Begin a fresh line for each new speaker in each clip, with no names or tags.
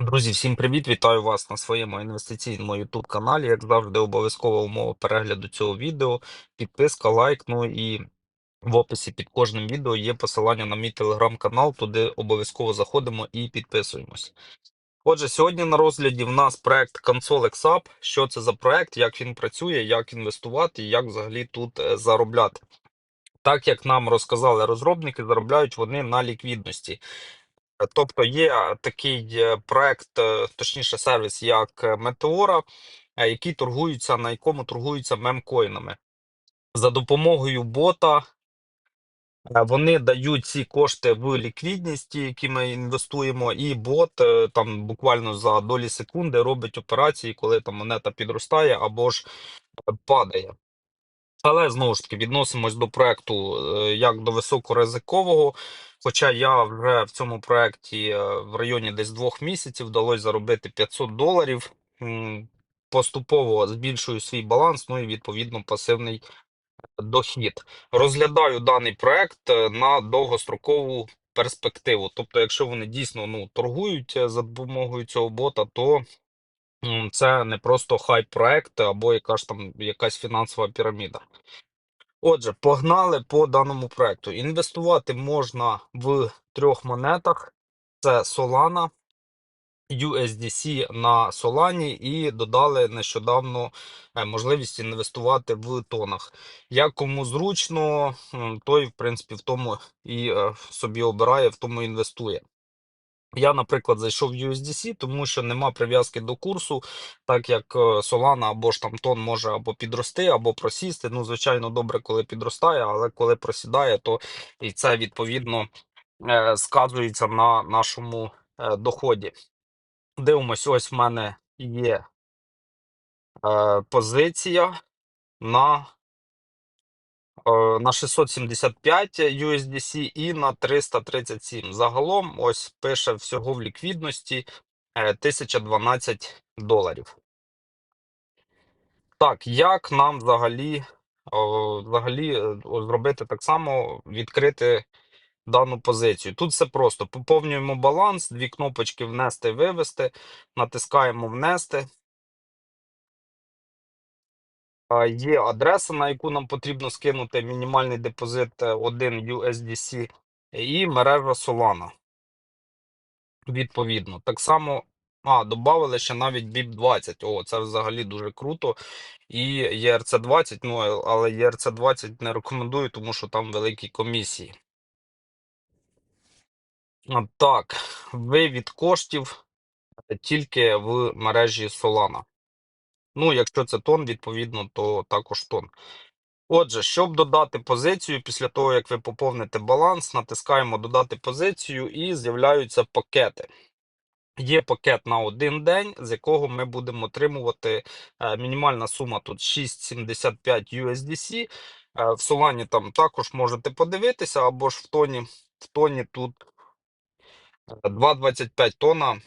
Друзі, всім привіт! Вітаю вас на своєму інвестиційному YouTube каналі. Як завжди, обов'язкова умова перегляду цього відео, підписка, лайк. Ну і в описі під кожним відео є посилання на мій телеграм-канал, туди обов'язково заходимо і підписуємось. Отже, сьогодні на розгляді в нас проект Consolex App. Що це за проект, як він працює, як інвестувати і як взагалі тут е, заробляти. Так як нам розказали розробники, заробляють вони на ліквідності. Тобто є такий е, проект, е, точніше сервіс, як е, е, який торгується, на якому торгуються мемкоїнами. За допомогою бота е, вони дають ці кошти в ліквідність, які ми інвестуємо, і бот е, там буквально за долі секунди робить операції, коли там монета підростає або ж е, падає. Але знову ж таки відносимось до проекту е, як до високоризикового. Хоча я вже в цьому проекті е, в районі десь двох місяців вдалося заробити 500 доларів. Поступово збільшую свій баланс, ну і відповідно пасивний дохід. Розглядаю даний проект е, на довгострокову перспективу. Тобто, якщо вони дійсно ну, торгують е, за допомогою цього бота, то це не просто хайп-проект або яка ж там якась фінансова піраміда. Отже, погнали по даному проекту. Інвестувати можна в трьох монетах: це Solana, USDC на Solana і додали нещодавно е, можливість інвестувати в тонах. Як кому зручно, той, в принципі, в тому і е, собі обирає, в тому інвестує. Я, наприклад, зайшов в USDC, тому що нема прив'язки до курсу, так як е, Solana або ж там тон може або підрости, або просісти. Ну, звичайно, добре, коли підростає, але коли просідає, то і це відповідно е, сказується на нашому е, доході. Дивимось, ось в мене є позиція на на 675 USDC і на 337. Загалом, ось пише всього в ліквідності е, 1012 доларів. Так, як нам взагалі, взагалі е, зробити так само, відкрити дану позицію? Тут все просто: поповнюємо баланс, дві кнопочки внести, вивести, натискаємо внести. Є адреса, на яку нам потрібно скинути мінімальний депозит е, 1 USDC і мережа Solana. Відповідно. Так само, а, додали ще навіть BIP20. О, це взагалі дуже круто. І ERC20, ну, але ERC20 не рекомендую, тому що там великі комісії. Так, вивід коштів тільки в мережі Solana. Ну, якщо це тон, відповідно, то також тон. Отже, щоб додати позицію, після того, як ви поповните баланс, натискаємо додати позицію і з'являються пакети. Є пакет на один день, з якого ми будемо отримувати е, мінімальна сума тут 6,75 USDC. Е, В Solana там також можете подивитися, або ж в тоні, в тоні тут 2,25 тонна.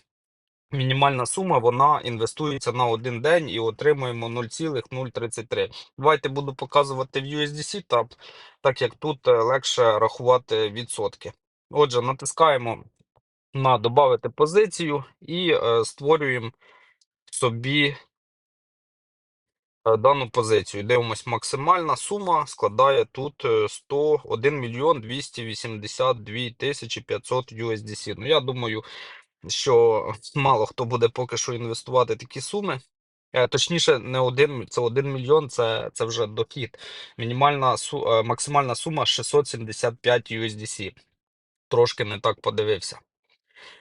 Мінімальна сума вона інвестується на один день і отримуємо 0,033. Давайте буду показувати в USDC, так, так як тут е, легше рахувати відсотки. Отже, натискаємо на додати позицію і е, створюємо собі е, дану позицію. Дивимось, максимальна сума складає тут е, 101 мільйон 282 тисячі 500 USDC. Ну, я думаю, що мало хто буде поки що інвестувати такі суми. Е, Точніше, не один, це 1 мільйон, це, це вже дохід. Мінімальна е, максимальна сума 675 USDC. Трошки не так подивився.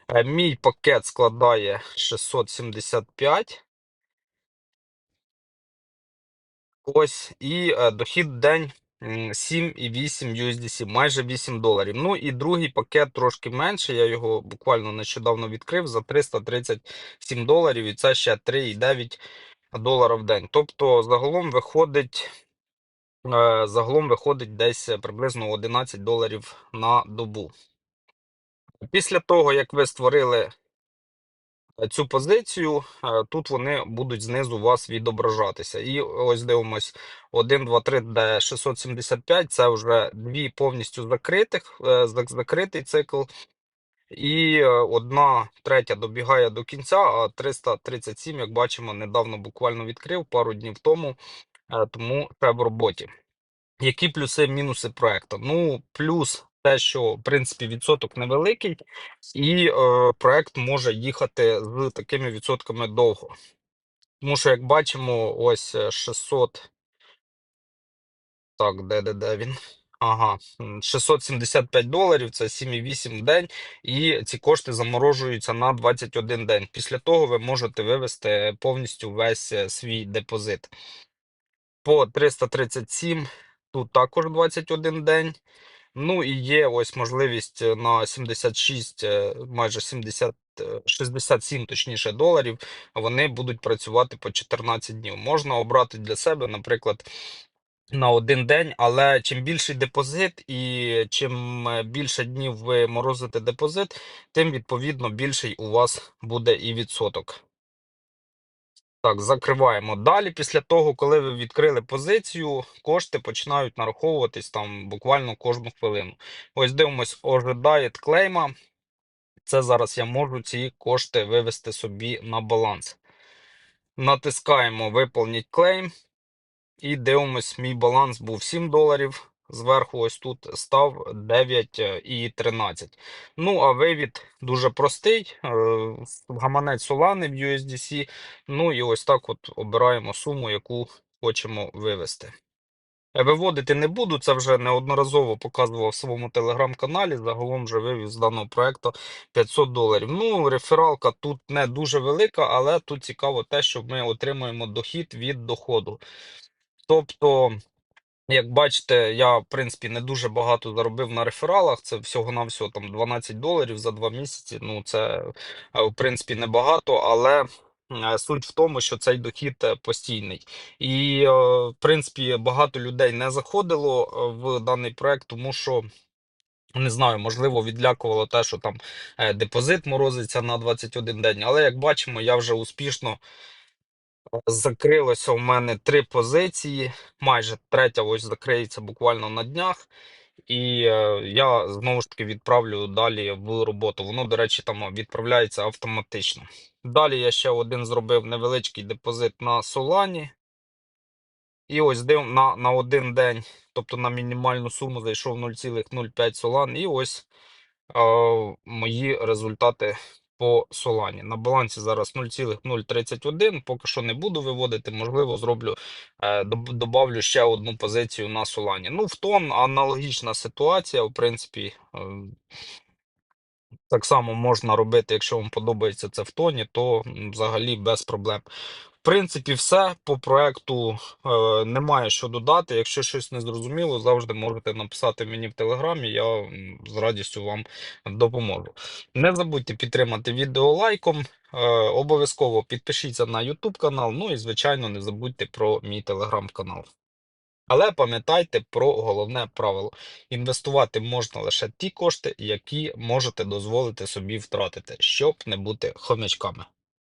Е, Мій пакет складає 675. Ось, і дохід день 7,8 USDC, майже 8 доларів. Ну і другий пакет трошки менше. Я його буквально нещодавно відкрив за 337 доларів, і це ще 3,9 долара в день. Тобто, загалом виходить, е, загалом виходить десь приблизно 11 доларів на добу. Після того, як ви створили цю позицію, е, тут вони будуть знизу у вас відображатися. І ось дивимось 1, 2, 3, де 675 це вже дві повністю закритих, е, закритий цикл. І е, одна третя добігає до кінця, а 337, як бачимо, недавно буквально відкрив пару днів тому, тому ще в роботі. Які плюси мінуси проекту? Ну, плюс те, що в принципі відсоток невеликий, і е, проект може їхати з такими відсотками довго. Тому що, як бачимо, ось е, 600. Так, де, де, де він? Ага, 675 доларів, це 7,8 день, і ці кошти заморожуються на 21 день. Після того ви можете вивести повністю весь е, свій депозит. По 337 тут також 21 день. Ну і є ось можливість е, на 76, е, майже 70, е, 67 точніше доларів. Вони будуть працювати по 14 днів. Можна обрати для себе, наприклад, на один день, але чим більший депозит і чим е, більше днів ви морозите депозит, тим відповідно більший у вас буде і відсоток. Так, закриваємо. Далі, після того, коли ви відкрили позицію, кошти починають нараховуватись там буквально кожну хвилину. Ось дивимось, ожидає клейма. Це зараз я можу ці кошти вивести собі на баланс. Натискаємо Виповніть клейм. І дивимось, мій баланс був 7 доларів. Зверху, ось тут став 9,13. Ну, а вивід дуже простий. Е, Гаманець Solana в USDC. Ну і ось так от обираємо суму, яку хочемо вивести. Е, Виводити не буду, це вже неодноразово показував в своєму телеграм-каналі. Загалом вже вивів з даного проекту 500 доларів. Ну, рефералка тут не дуже велика, але тут цікаво те, що ми отримуємо дохід від доходу. Тобто, як бачите, я в принципі не дуже багато заробив на рефералах. Це всього-навсього там 12 доларів за два місяці. Ну, це е, в принципі небагато, але е, суть в тому, що цей дохід е, постійний. І, в принципі, багато людей не заходило в даний проект, тому що. Не знаю, можливо, відлякувало те, що там депозит морозиться на 21 день, але як бачимо, я вже успішно Закрилося у мене три позиції. Майже третя ось закриється буквально на днях. І е, я знову ж таки відправлю далі в роботу. Воно, до речі, там відправляється автоматично. Далі я ще один зробив невеличкий депозит на Солані. І ось див на, на один день, тобто на мінімальну суму зайшов 0,05 Солан. І ось е, мої результати по Солані. На балансі зараз 0,031. Поки що не буду виводити, можливо, зроблю, е, добавлю ще одну позицію на Солані. Ну, в тон аналогічна ситуація, в принципі. е, Так само можна робити, якщо вам подобається це в тоні, то взагалі без проблем. Принципі, все по проекту е, немає що додати. Якщо щось не зрозуміло, завжди можете написати мені в телеграмі, я з радістю вам допоможу. Не забудьте підтримати відео лайком. Е, обов'язково підпишіться на YouTube канал. Ну і, звичайно, не забудьте про мій телеграм-канал. Але пам'ятайте про головне правило: інвестувати можна лише ті кошти, які можете дозволити собі втратити, щоб не бути хомячками.